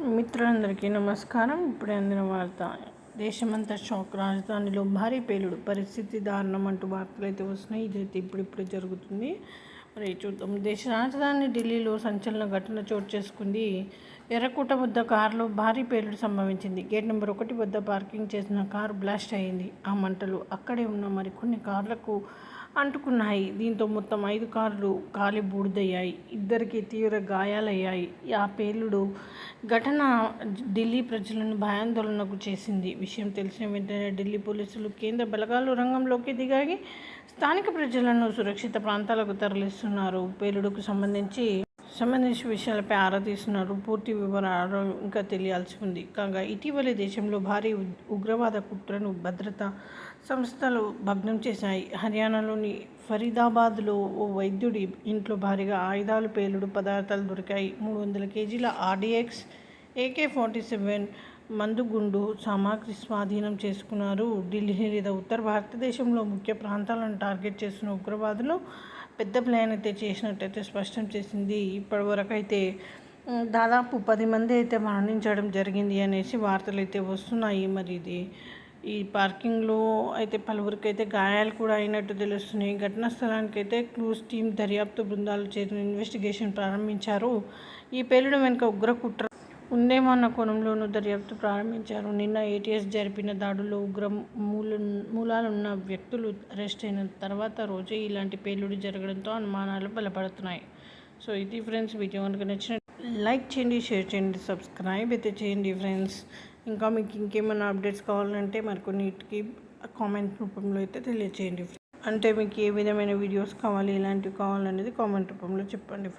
మిత్రులందరికీ నమస్కారం. ఇప్పుడే అందిన వార్త దేశమంతా షాక్ రాజధానిలో భారీ పేలుడు పరిస్థితి దారుణం అంటూ వార్తలు అయితే వస్తున్నాయి. ఇదైతే ఇప్పుడిప్పుడే జరుగుతుంది. మరి చూద్దాం. దేశ రాజధాని ఢిల్లీలో సంచలన ఘటన చోటు చేసుకుంది. ఎర్రకోట వద్ద కారులో భారీ పేలుడు సంభవించింది. గేట్ నెంబర్ ఒకటి వద్ద పార్కింగ్ చేసిన కారు బ్లాస్ట్ అయింది. ఆ మంటలు అక్కడే ఉన్న మరికొన్ని కార్లకు అంటుకున్నాయి. దీంతో మొత్తం ఐదు కార్లు కాలి బూడిదయ్యాయి. ఇద్దరికి తీవ్ర గాయాలయ్యాయి. ఆ పేలుడు ఘటన ఢిల్లీ ప్రజలను భయాందోళనకు చేసింది. విషయం తెలిసిన వెంటనే ఢిల్లీ పోలీసులు కేంద్ర బలగాలు రంగంలోకి దిగాయి. స్థానిక ప్రజలను సురక్షిత ప్రాంతాలకు తరలిస్తున్నారు. పేలుడుకు సంబంధించి సంబంధించిన విషయాలపై ఆరా తీస్తున్నారు. పూర్తి వివరాలు ఇంకా తెలియాల్సి ఉంది. కాగా ఇటీవలే దేశంలో భారీ ఉగ్రవాద కుట్రను భద్రతా సంస్థలు భగ్నం చేశాయి. హర్యానాలోని ఫరీదాబాద్లో ఓ వైద్యుడి ఇంట్లో భారీగా ఆయుధాలు పేలుడు పదార్థాలు దొరికాయి. మూడు వందల కేజీల ఆర్డీఎక్స్ ఏకే ఫార్టీ సెవెన్ మందుగుండు సామాగ్రి స్వాధీనం చేసుకున్నారు. ఢిల్లీ లేదా ఉత్తర భారతదేశంలో ముఖ్య ప్రాంతాలను టార్గెట్ చేస్తున్న ఉగ్రవాదులు పెద్ద ప్లాన్ అయితే చేసినట్టయితే స్పష్టం చేసింది. ఇప్పటివరకు అయితే దాదాపు పది మంది అయితే మరణించడం జరిగింది అనేసి వార్తలు అయితే వస్తున్నాయి. మరి ఇది ఈ పార్కింగ్లో అయితే పలువురికి అయితే గాయాలు కూడా అయినట్టు తెలుస్తున్నాయి. ఘటనా స్థలానికి అయితే క్లూస్ టీం దర్యాప్తు బృందాలు చేరిన ఇన్వెస్టిగేషన్ ప్రారంభించారు. ఈ పేలుడు వెనుక ఉగ్ర కుట్ర ఉందేమో అన్న కోణంలోనూ దర్యాప్తు ప్రారంభించారు. నిన్న ఏటీఎస్ జరిపిన దాడుల్లో ఉగ్ర మూల మూలాలున్న వ్యక్తులు అరెస్ట్ అయిన తర్వాత రోజే ఇలాంటి పేలుడు జరగడంతో అనుమానాలు బలపడుతున్నాయి. సో ఇది ఫ్రెండ్స్ వీడియో కనుక నచ్చిన లైక్ చేయండి షేర్ చేయండి సబ్స్క్రైబ్ అయితే చేయండి ఫ్రెండ్స్. ఇంకా మీకు ఇంకేమైనా అప్డేట్స్ కావాలంటే మరికొన్నిటికి కామెంట్ రూపంలో అయితే తెలియచేయండి. అంటే మీకు ఏ విధమైన వీడియోస్ కావాలి ఇలాంటివి కావాలనేది కామెంట్ రూపంలో చెప్పండి ఫ్రెండ్స్.